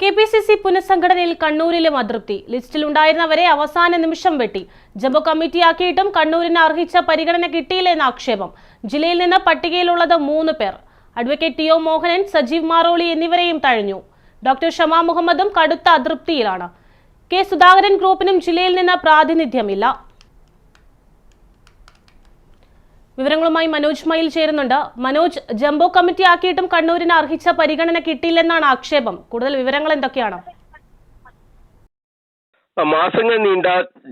K P C C പുനഃസംഘടനയിൽ കണ്ണൂരിലും അതൃപ്തി. ലിസ്റ്റിലുണ്ടായിരുന്നവരെ അവസാന നിമിഷം വെട്ടി. ജംബോ കമ്മിറ്റിയാക്കിയിട്ടും കണ്ണൂരിന് അർഹിച്ച പരിഗണന കിട്ടിയില്ലെന്ന ആക്ഷേപം. ജില്ലയിൽ നിന്ന് പട്ടികയിലുള്ളത് മൂന്ന് പേർ. Advocate T O Mohanan Sajeev Maroli എന്നിവരെയും തഴഞ്ഞു. ഡോക്ടർ ഷമാ മുഹമ്മദും കടുത്ത അതൃപ്തിയിലാണ്. കെ സുധാകരൻ ഗ്രൂപ്പിനും ജില്ലയിൽ നിന്ന് പ്രാതിനിധ്യമില്ല. വിവരങ്ങളുമായി മനോജ് മയിൽ ചേരുന്നുണ്ട്. മനോജ് ജംബോ കമ്മിറ്റി ആക്കിയിട്ടും കണ്ണൂരിന് അർഹിച്ച പരിഗണന കിട്ടിയില്ലെന്നാണ് ആക്ഷേപം. കൂടുതൽ വിവരങ്ങൾ എന്തൊക്കെയാണ്? മാസങ്ങൾ നീണ്ട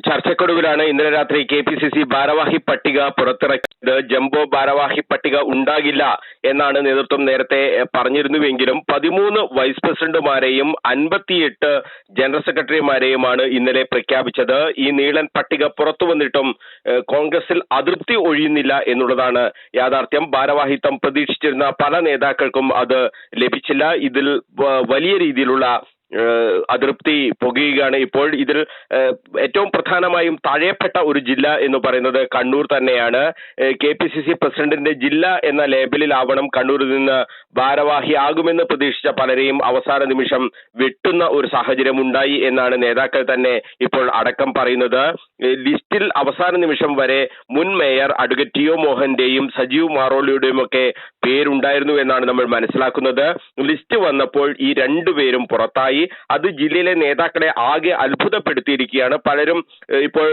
ചർച്ചക്കൊടുവിലാണ് ഇന്നലെ രാത്രി കെ പി സി സി ഭാരവാഹി പട്ടിക പുറത്തിറക്കിയത്. ജംബോ ഭാരവാഹി പട്ടിക ഉണ്ടാകില്ല എന്നാണ് നേതൃത്വം നേരത്തെ പറഞ്ഞിരുന്നുവെങ്കിലും പതിമൂന്ന് വൈസ് പ്രസിഡന്റുമാരെയും അൻപത്തിയെട്ട് ജനറൽ സെക്രട്ടറിമാരെയുമാണ് ഇന്നലെ പ്രഖ്യാപിച്ചത്. ഈ നീളൻ പട്ടിക പുറത്തു വന്നിട്ടും കോൺഗ്രസിൽ അതൃപ്തി ഒഴിയുന്നില്ല എന്നുള്ളതാണ് യാഥാർത്ഥ്യം. ഭാരവാഹിത്വം പ്രതീക്ഷിച്ചിരുന്ന പല നേതാക്കൾക്കും അത് ലഭിച്ചില്ല. ഇതിൽ വലിയ രീതിയിലുള്ള അതൃപ്തി പുകയുകയാണ്. ഇപ്പോൾ ഇതിൽ ഏറ്റവും പ്രധാനമായും തഴയപ്പെട്ട ഒരു ജില്ല എന്ന് പറയുന്നത് കണ്ണൂർ തന്നെയാണ്. കെ പി സി സി പ്രസിഡന്റിന്റെ ജില്ല എന്ന ലേബലിലാവണം കണ്ണൂരിൽ നിന്ന് ഭാരവാഹി ആകുമെന്ന് പ്രതീക്ഷിച്ച പലരെയും അവസാന നിമിഷം വെട്ടുന്ന ഒരു സാഹചര്യം ഉണ്ടായി എന്നാണ് നേതാക്കൾ തന്നെ ഇപ്പോൾ അടക്കം പറയുന്നത്. ലിസ്റ്റിൽ അവസാന നിമിഷം വരെ മുൻ മേയർ അഡ്വക്കേറ്റ് ടി ഒ മോഹന്റെയും സജീവ് മാറോളിയുടെയും ഒക്കെ പേരുണ്ടായിരുന്നു എന്നാണ് നമ്മൾ മനസ്സിലാക്കുന്നത്. ലിസ്റ്റ് വന്നപ്പോൾ ഈ രണ്ടുപേരും പുറത്തായി. അത് ജില്ലയിലെ നേതാക്കളെ ആകെ അത്ഭുതപ്പെടുത്തിയിരിക്കുകയാണ്. പലരും ഇപ്പോൾ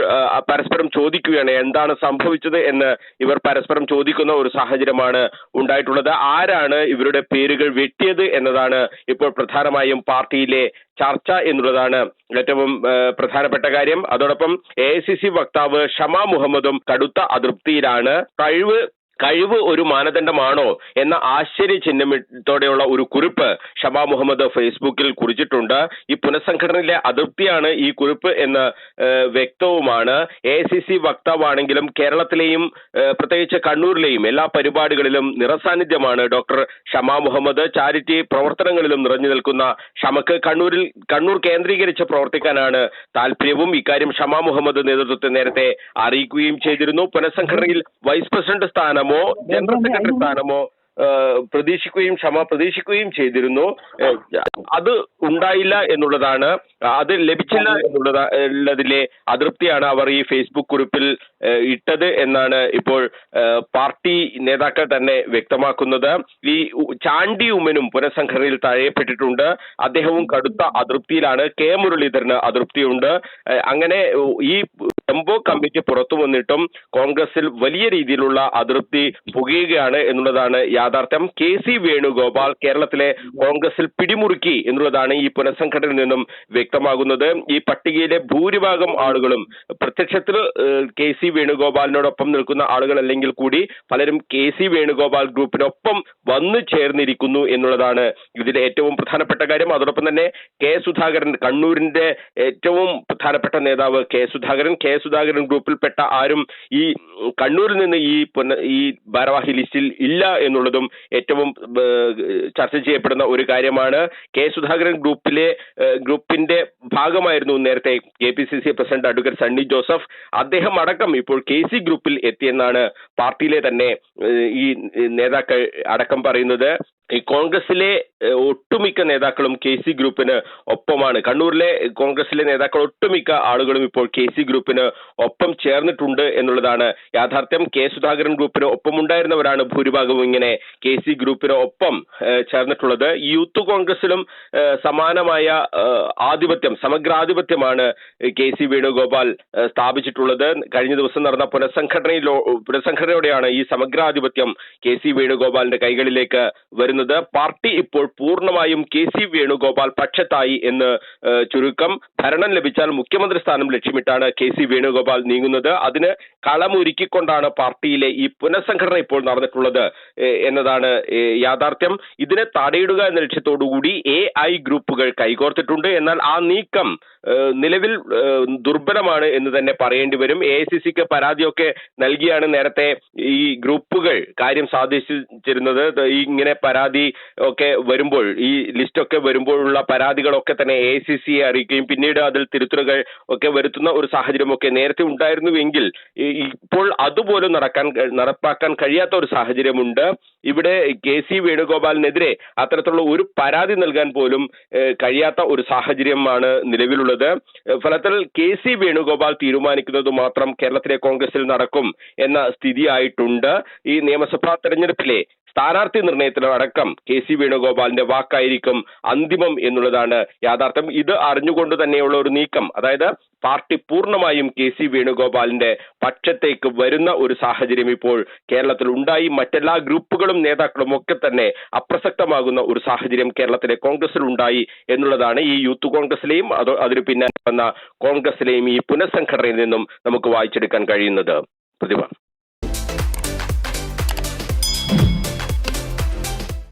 പരസ്പരം ചോദിക്കുകയാണ് എന്താണ് സംഭവിച്ചത് എന്ന് ഇവർ പരസ്പരം ചോദിക്കുന്ന ഒരു സാഹചര്യമാണ് ഉണ്ടായിട്ടുള്ളത്. ആരാണ് ഇവരുടെ പേരുകൾ വെട്ടിയത് എന്നതാണ് ഇപ്പോൾ പ്രധാനമായും പാർട്ടിയിലെ ചർച്ച എന്നുള്ളതാണ് ഏറ്റവും പ്രധാനപ്പെട്ട കാര്യം. അതോടൊപ്പം എ വക്താവ് ഷമ മുഹമ്മദും കടുത്ത അതൃപ്തിയിലാണ്. കഴിവ് കഴിവ് ഒരു മാനദണ്ഡമാണോ എന്ന ആശ്ചര്യ ചിഹ്നത്തോടെയുള്ള ഒരു കുറിപ്പ് ഷബാ മുഹമ്മദ് ഫേസ്ബുക്കിൽ കുറിച്ചിട്ടുണ്ട്. ഈ പുനഃസംഘടനയിലെ അതൃപ്തിയാണ് ഈ കുറിപ്പ് എന്ന് വ്യക്തവുമാണ്. എ സി സി വക്താവാണെങ്കിലും കേരളത്തിലെയും പ്രത്യേകിച്ച് കണ്ണൂരിലെയും എല്ലാ പരിപാടികളിലും നിറസാന്നിധ്യമാണ് ഡോക്ടർ ഷമാ മുഹമ്മദ്. ചാരിറ്റി പ്രവർത്തനങ്ങളിലും നിറഞ്ഞു നിൽക്കുന്ന ഷമക്ക് കണ്ണൂരിൽ കണ്ണൂർ കേന്ദ്രീകരിച്ച് പ്രവർത്തിക്കാനാണ് താല്പര്യവും ഇക്കാര്യം ഷമാ മുഹമ്മദ് നേതൃത്വത്തെ നേരത്തെ അറിയിക്കുകയും ചെയ്തിരുന്നു. പുനഃസംഘടനയിൽ വൈസ് പ്രസിഡന്റ് സ്ഥാനമോ ജനറൽ സെക്രട്ടറി സ്ഥാനമോ പ്രതീക്ഷിക്കുകയും ക്ഷമ പ്രതീക്ഷിക്കുകയും ചെയ്തിരുന്നു. അത് ഉണ്ടായില്ല എന്നുള്ളതാണ് അത് ലഭിച്ചില്ല എന്നുള്ളതിലെ അതൃപ്തിയാണ് അവർ ഈ ഫേസ്ബുക്ക് കുറിപ്പിൽ ഇട്ടത് എന്നാണ് ഇപ്പോൾ പാർട്ടി നേതാക്കൾ തന്നെ വ്യക്തമാക്കുന്നത്. ഈ ചാണ്ടി ഉമ്മനും പുനഃസംഘടനയിൽ തഴയപ്പെട്ടിട്ടുണ്ട്. അദ്ദേഹവും കടുത്ത അതൃപ്തിയിലാണ്. കെ മുരളീധരന് അതൃപ്തിയുണ്ട്. അങ്ങനെ ഈ ടെമ്പോ കമ്മിറ്റി പുറത്തു വന്നിട്ടും കോൺഗ്രസിൽ വലിയ രീതിയിലുള്ള അതൃപ്തി പുകയുകയാണ് എന്നുള്ളതാണ് യാഥാർത്ഥ്യം. കെ സി വേണുഗോപാൽ കേരളത്തിലെ കോൺഗ്രസിൽ പിടിമുറുക്കി എന്നുള്ളതാണ് ഈ പുനഃസംഘടനയിൽ നിന്നും വ്യക്തമാകുന്നത്. ഈ പട്ടികയിലെ ഭൂരിഭാഗം ആളുകളും പ്രത്യക്ഷത്തിൽ കെ സി വേണുഗോപാലിനോടൊപ്പം നിൽക്കുന്ന ആളുകൾ അല്ലെങ്കിൽ കൂടി പലരും കെ സി വേണുഗോപാൽ ഗ്രൂപ്പിനൊപ്പം വന്നു ചേർന്നിരിക്കുന്നു എന്നുള്ളതാണ് ഇതിലെ ഏറ്റവും പ്രധാനപ്പെട്ട കാര്യം. അതോടൊപ്പം തന്നെ കെ സുധാകരൻ കണ്ണൂരിന്റെ ഏറ്റവും പ്രധാനപ്പെട്ട നേതാവ് കെ സുധാകരൻ കെ സുധാകരൻ ഗ്രൂപ്പിൽപ്പെട്ട ആരും ഈ കണ്ണൂരിൽ നിന്ന് ഈ പുന- ഈ ഭാരവാഹി ലിസ്റ്റിൽ ഇല്ല എന്നുള്ളതും ഏറ്റവും ചർച്ച ചെയ്യപ്പെടുന്ന ഒരു കാര്യമാണ്. കെ സുധാകരൻ ഗ്രൂപ്പിലെ ഗ്രൂപ്പിന്റെ ഭാഗമായിരുന്നു നേരത്തെ K P C C president advocate Sunny Joseph. അദ്ദേഹം അടക്കം ഇപ്പോൾ കെ സി ഗ്രൂപ്പിൽ എത്തിയെന്നാണ് പാർട്ടിയിലെ തന്നെ ഈ നേതാക്കൾ അടക്കം പറയുന്നത്. കോൺഗ്രസിലെ ഒട്ടുമിക്ക നേതാക്കളും കെ സി ഗ്രൂപ്പിന് ഒപ്പമാണ്. കണ്ണൂരിലെ കോൺഗ്രസിലെ നേതാക്കൾ ഒട്ടുമിക്ക ആളുകളും ഇപ്പോൾ കെ സി ഗ്രൂപ്പിന് ഒപ്പം ചേർന്നിട്ടുണ്ട് എന്നുള്ളതാണ് യാഥാർത്ഥ്യം. കെ സുധാകരൻ ഗ്രൂപ്പിന് ഒപ്പമുണ്ടായിരുന്നവരാണ് ഭൂരിഭാഗവും ഇങ്ങനെ കെ സി ഗ്രൂപ്പിന് ഒപ്പം ചേർന്നിട്ടുള്ളത്. യൂത്ത് കോൺഗ്രസിലും സമാനമായ ആധിപത്യം സമഗ്രാധിപത്യമാണ് കെ സി വേണുഗോപാൽ സ്ഥാപിച്ചിട്ടുള്ളത്. കഴിഞ്ഞ ദിവസം നടന്ന പുനഃസംഘടനയിലോ പുനഃസംഘടനയോടെയാണ് ഈ സമഗ്രാധിപത്യം കെ സി വേണുഗോപാലിന്റെ കൈകളിലേക്ക് വരുന്നത്. പാർട്ടി ഇപ്പോൾ പൂർണമായും കെ സി വേണുഗോപാൽ പക്ഷത്തായി എന്ന് ചുരുക്കം ഭരണം ലഭിച്ചാൽ മുഖ്യമന്ത്രി സ്ഥാനം ലക്ഷ്യമിട്ടാണ് കെ സി വേണുഗോപാൽ നീങ്ങുന്നത്. അതിന് കളമൊരുക്കിക്കൊണ്ടാണ് പാർട്ടിയിലെ ഈ പുനഃസംഘടന ഇപ്പോൾ നടന്നിട്ടുള്ളത് എന്നതാണ് യാഥാർത്ഥ്യം. ഇതിനെ തടയിടുക എന്ന ലക്ഷ്യത്തോടുകൂടി എ ഐ ഗ്രൂപ്പുകൾ കൈകോർത്തിട്ടുണ്ട്. എന്നാൽ ആ നീക്കം നിലവിൽ ദുർബലമാണ് എന്ന് തന്നെ പറയേണ്ടി വരും. എ ഐ സി സിക്ക് പരാതിയൊക്കെ നൽകിയാണ് നേരത്തെ ഈ ഗ്രൂപ്പുകൾ കാര്യം സാധിച്ചിരുന്നത് ഇങ്ങനെ പരാതി ഒക്കെ വരുമ്പോൾ ഈ ലിസ്റ്റൊക്കെ വരുമ്പോഴുള്ള പരാതികളൊക്കെ തന്നെ എ ഐ സി സിയെ അറിയിക്കുകയും പിന്നീട് അതിൽ തിരുത്തലുകൾ ഒക്കെ വരുത്തുന്ന ഒരു സാഹചര്യമൊക്കെ നേരത്തെ ഉണ്ടായിരുന്നുവെങ്കിൽ ഇപ്പോൾ അതുപോലും നടക്കാൻ നടപ്പാക്കാൻ കഴിയാത്ത ഒരു സാഹചര്യമുണ്ട്. ഇവിടെ കെ സി വേണുഗോപാലിനെതിരെ അത്തരത്തിലുള്ള ഒരു പരാതി നൽകാൻ പോലും കഴിയാത്ത ഒരു സാഹചര്യമാണ് നിലവിലുള്ളത്. ഏഹ്, ഫലത്തിൽ കെ സി വേണുഗോപാൽ തീരുമാനിക്കുന്നത് മാത്രം കേരളത്തിലെ കോൺഗ്രസിൽ നടക്കും എന്ന സ്ഥിതിയായിട്ടുണ്ട്. ഈ നിയമസഭാ തെരഞ്ഞെടുപ്പിലെ സ്ഥാനാർത്ഥി നിർണയത്തിലടക്കം കെ സി വേണുഗോപാലിന്റെ വാക്കായിരിക്കും അന്തിമം എന്നുള്ളതാണ് യാഥാർത്ഥ്യം. ഇത് അറിഞ്ഞുകൊണ്ട് തന്നെയുള്ള ഒരു നീക്കം. അതായത് പാർട്ടി പൂർണമായും കെ സി വേണുഗോപാലിന്റെ പക്ഷത്തേക്ക് വരുന്ന ഒരു സാഹചര്യം ഇപ്പോൾ കേരളത്തിൽ ഉണ്ടായി. മറ്റെല്ലാ ഗ്രൂപ്പുകളും നേതാക്കളും ഒക്കെ തന്നെ അപ്രസക്തമാകുന്ന ഒരു സാഹചര്യം കേരളത്തിലെ കോൺഗ്രസിൽ ഉണ്ടായി എന്നുള്ളതാണ് ഈ യൂത്ത് കോൺഗ്രസിലെയും അത് അതിന് പിന്നാലെ വന്ന കോൺഗ്രസിലെയും ഈ പുനഃസംഘടനയിൽ നിന്നും നമുക്ക് വായിച്ചെടുക്കാൻ കഴിയുന്നത്. പ്രതിഭ.